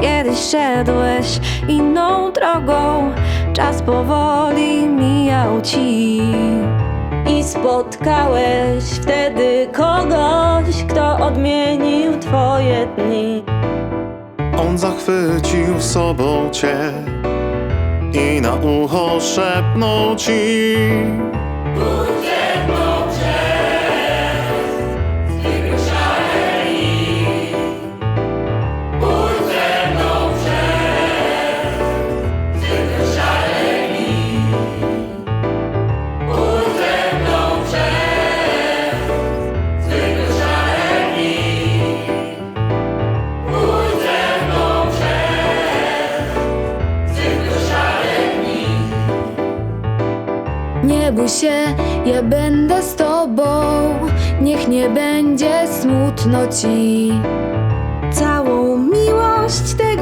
Kiedyś szedłeś inną drogą, czas powoli mijał ci. I spotkałeś wtedy kogoś, kto odmienił twoje dni. On zachwycił sobą cię i na ucho szepnął ci. Bój się, ja będę z tobą. Niech nie będzie smutno ci. Całą miłość tego